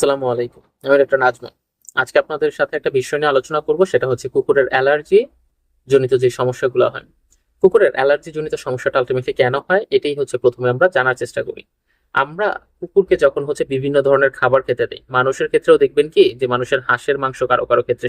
আসসালামু আলাইকুম। আমি একটা নাজমা। আজকে আপনাদের সাথে একটা বিষয় নিয়ে আলোচনা করব, সেটা হচ্ছে কুকুরের অ্যালার্জি জনিত যে সমস্যাগুলো হয়। কুকুরের অ্যালার্জি জনিত সমস্যাটা আলটিমেটলি কেন হয়, এটাই হচ্ছে প্রথমে আমরা জানার চেষ্টা করি। আমরা কুকুরকে যখন হচ্ছে বিভিন্ন ধরনের খাবার খেতে দিই, মানুষের ক্ষেত্রেও দেখবেন কি, যে মানুষের হাঁসের মাংস কারও কারও ক্ষেত্রে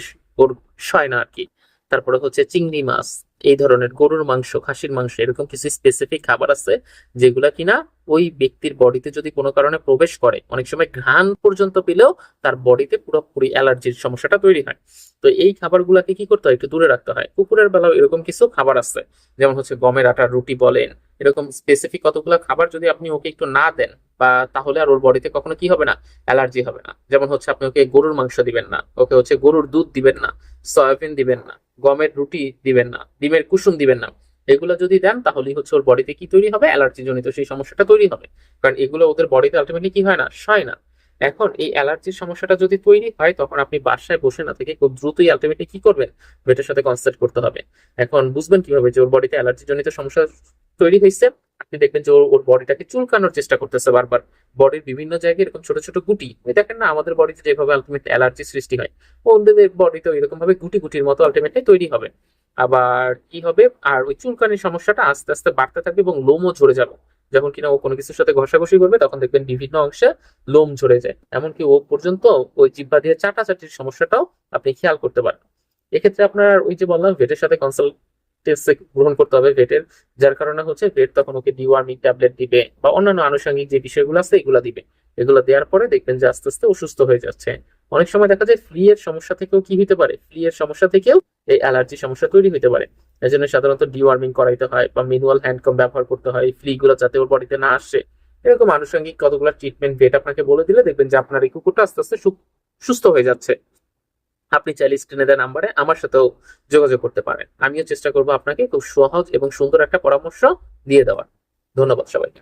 সয় না আর কি। তারপরে হচ্ছে চিংড়ি মাছ এই ধরনের গরুর মাংস, খাসির মাংস, এরকম কিছু স্পেসিফিক খাবার আছে যেগুলা কিনা ওই ব্যক্তির বডিতে যদি কোনো কারণে প্রবেশ করে, অনেক সময় ঘ্রাণ পর্যন্ত পেলেও তার বডিতে পুরোপুরি অ্যালার্জির সমস্যাটা তৈরি হয়। তো এই খাবারগুলোকে কি করতে হয়? একটু দূরে রাখতে হয়। কুকুরের বেলাও এরকম কিছু খাবার আছে। যেমন হচ্ছে গমের আটার রুটি বলেন, এরকম স্পেসিফিক কতগুলো খাবার যদি আপনি ওকে একটু না দেন, বা তাহলে আর ওর বডিতে কখনো কি হবে না? অ্যালার্জি হবে না। যেমন হচ্ছে আপনি ওকে গরুর মাংস দিবেন না, ওকে হচ্ছে গরুর দুধ দিবেন না। সয়াবিন দিবেন না, গমের রুটি দিবেন না, ডিমের কুসুম দিবেন না, এগুলো যদি দেন তাহলেই হচ্ছে ওর বডিতে কি তৈরি হবে? অ্যালার্জি জনিত সেই সমস্যাটা তৈরি হবে। কারণ এগুলো ওদের বডিতে আলটিমেটলি কি হয় না? সয় না। এখন এই অ্যালার্জির সমস্যাটা যদি তৈরি হয়, তখন আপনি বাসায় বসে না থেকে খুব দ্রুতই আলটিমেটলি কি করবেন? ভেটের সাথে কনসাল্ট করতে হবে। এখন বুঝবেন কীভাবে যে ওর বডিতে অ্যালার্জি জনিত সমস্যা তৈরি হয়েছে? আপনি দেখবেন যে ওর বডিটাকে চুলকানোর চেষ্টা করতেছে বারবার। বডির বিভিন্ন জায়গায় এরকম ছোট ছোট গুটি। দেখেন না, আমাদের বডিতে যেভাবে আলটিমেট অ্যালার্জি সৃষ্টি হয় ওদের বডিতে এরকম ভাবে গুটি গুটির মতো আলটিমেটলি তৈরি হবে। আবার কি হবে? আর ওই চুলকানির সমস্যাটা আস্তে আস্তে বাড়তে থাকবে এবং লোমও ঝরে যাবে। যখন কিনা ও কোনো কিছুর সাথে ঘষাঘষি করবে, তখন দেখবেন বিভিন্ন অংশে লোম ঝরে যায়। এমনকি ও পর্যন্ত ওই জিব্বা দিয়ে চাটাচাটির সমস্যাটাও আপনি খেয়াল করতে পারেন। এক্ষেত্রে আপনার ওই যে বললাম ভেটের সাথে কনসালটেন্সি গ্রহণ করতে হবে ভেটের যার কারণে হচ্ছে ভেট তখন ওকে ডিওয়ার্মিং ট্যাবলেট দিবে বা অন্যান্য আনুষঙ্গিক যে বিষয়গুলো আছে এগুলো দিবে। এগুলো দেওয়ার পরে দেখবেন যে আস্তে আস্তে অসুস্থ হয়ে যাচ্ছে। অনেক সময় দেখা যায় ফ্লি এর সমস্যা থেকেও কি হতে পারে? ফ্লি এর সমস্যা থেকেও এই অ্যালার্জি সমস্যা তৈরি হতে পারে। এই জন্য সাধারণত ডিওয়ার্মিং করাইতে হয় বা ম্যানুয়াল হ্যান্ডকম ব্যবহার করতে হয় ফ্লি গুলো যাতে ওর বডিতে না আসে। এরকম আনুষঙ্গিক কতগুলো ট্রিটমেন্ট ভেট আপনাকে বলে দিলে দেখবেন যে আপনার এই কুকুরটা আস্তে আস্তে সুস্থ হয়ে যাচ্ছে। আপনি চাইলে স্ক্রিনে দেওয়া নাম্বারে আমার সাথেও যোগাযোগ করতে পারেন। আমিও চেষ্টা করব আপনাকে খুব সহজ এবং সুন্দর একটা পরামর্শ দিয়ে দেওয়ার। ধন্যবাদ সবাইকে।